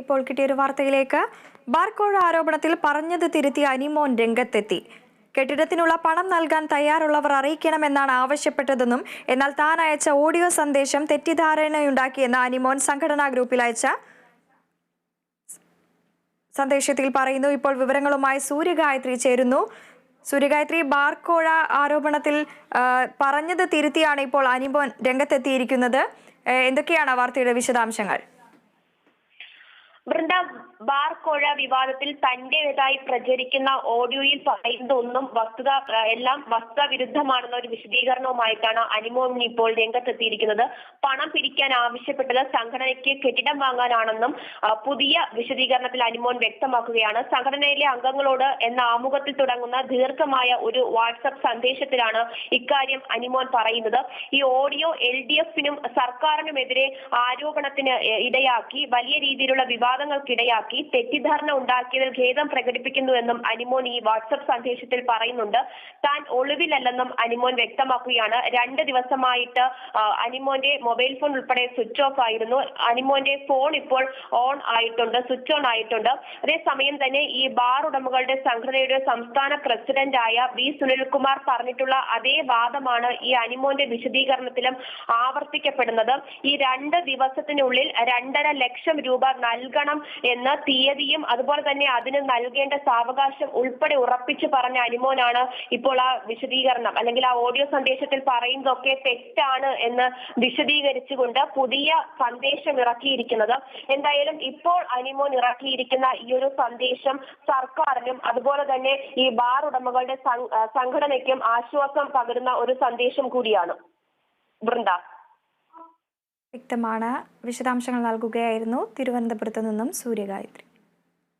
ഇപ്പോൾ കിട്ടിയൊരു വാർത്തയിലേക്ക്. ബാർക്കോഴ ആരോപണത്തിൽ പറഞ്ഞത് തിരുത്തി അനിമോൻ രംഗത്തെത്തി. കെട്ടിടത്തിനുള്ള പണം നൽകാൻ തയ്യാറുള്ളവർ അറിയിക്കണമെന്നാണ് ആവശ്യപ്പെട്ടതെന്നും എന്നാൽ താൻ അയച്ച ഓഡിയോ സന്ദേശം തെറ്റിദ്ധാരണയുണ്ടാക്കിയെന്ന് അനിമോൻ സംഘടനാ ഗ്രൂപ്പിൽ അയച്ച സന്ദേശത്തിൽ പറയുന്നു. ഇപ്പോൾ വിവരങ്ങളുമായി സൂര്യഗായത്രി ചേരുന്നു. സൂര്യഗായത്രി ബാർക്കോഴ ആരോപണത്തിൽ പറഞ്ഞത് തിരുത്തിയാണ് ഇപ്പോൾ അനിമോൻ രംഗത്തെത്തിയിരിക്കുന്നത്. എന്തൊക്കെയാണ് വാർത്തയുടെ വിശദാംശങ്ങൾ? വൃന്ദ ബാർ വിവാദത്തിൽ തന്റേതായി പ്രചരിക്കുന്ന ഓഡിയോയിൽ പറയുന്നതൊന്നും വസ്തുത എല്ലാം വസ്തുത വിരുദ്ധമാണെന്ന ഒരു വിശദീകരണവുമായിട്ടാണ് അനിമോൻ ഇപ്പോൾ രംഗത്തെത്തിയിരിക്കുന്നത്. പണം പിരിക്കാൻ ആവശ്യപ്പെട്ടത് സംഘടനയ്ക്ക് കെട്ടിടം വാങ്ങാനാണെന്നും പുതിയ വിശദീകരണത്തിൽ അനിമോൻ വ്യക്തമാക്കുകയാണ്. സംഘടനയിലെ അംഗങ്ങളോട് എന്ന ആമുഖത്തിൽ തുടങ്ങുന്ന ദീർഘമായ ഒരു വാട്സപ്പ് സന്ദേശത്തിലാണ് ഇക്കാര്യം അനിമോൻ പറയുന്നത്. ഈ ഓഡിയോ എൽ ഡി എഫിനും സർക്കാരിനുമെതിരെ ആരോപണത്തിന് ഇടയാക്കി. വലിയ രീതിയിലുള്ള വിവാദങ്ങൾക്കിടയാക്കി തെറ്റിദ്ധാരണ ഉണ്ടാക്കിയതിൽ ഖേദം പ്രകടിപ്പിക്കുന്നുവെന്നും അനിമോൻ ഈ വാട്സപ്പ് സന്ദേശത്തിൽ പറയുന്നുണ്ട്. താൻ ഒളിവിലല്ലെന്നും അനിമോൻ വ്യക്തമാക്കുകയാണ്. രണ്ട് ദിവസമായിട്ട് അനിമോന്റെ മൊബൈൽ ഫോൺ ഉൾപ്പെടെ സ്വിച്ച് ഓഫ് ആയിരുന്നു. അനിമോന്റെ ഫോൺ ഇപ്പോൾ ഓൺ ആയിട്ടുണ്ട് സ്വിച്ച് ഓൺ ആയിട്ടുണ്ട്. അതേസമയം തന്നെ ഈ ബാർ ഉടമകളുടെ സംഘടനയുടെ സംസ്ഥാന പ്രസിഡന്റായ വി സുനിൽകുമാർ പറഞ്ഞിട്ടുള്ള അതേ വാദമാണ് ഈ അനിമോന്റെ വിശദീകരണത്തിലും ആവർത്തിക്കപ്പെടുന്നത്. ഈ രണ്ട് ദിവസത്തിനുള്ളിൽ രണ്ടര ലക്ഷം രൂപ നൽകണം എന്ന തീയതിയും അതുപോലെ തന്നെ അതിന് നൽകേണ്ട സാവകാശം ഉൾപ്പെടെ ഉറപ്പിച്ചു പറഞ്ഞ അനുമോനാണ് ഇപ്പോൾ ആ വിശദീകരണം. അല്ലെങ്കിൽ ആ ഓഡിയോ സന്ദേശത്തിൽ പറയുന്നതൊക്കെ തെറ്റാണ് എന്ന് വിശദീകരിച്ചുകൊണ്ട് പുതിയ സന്ദേശം ഇറക്കിയിരിക്കുന്നത്. എന്തായാലും ഇപ്പോൾ അനിമോൻ ഇറക്കിയിരിക്കുന്ന ഈ ഒരു സന്ദേശം സർക്കാരിനും അതുപോലെ തന്നെ ഈ ബാർ ഉടമകളുടെ സംഘടനയ്ക്കും ആശ്വാസം പകരുന്ന ഒരു സന്ദേശം കൂടിയാണ്. വൃന്ദ. വ്യക്തമാണ് വിശദാംശങ്ങൾ നൽകുകയായിരുന്നു തിരുവനന്തപുരത്തു നിന്നും സൂര്യഗായത്രി.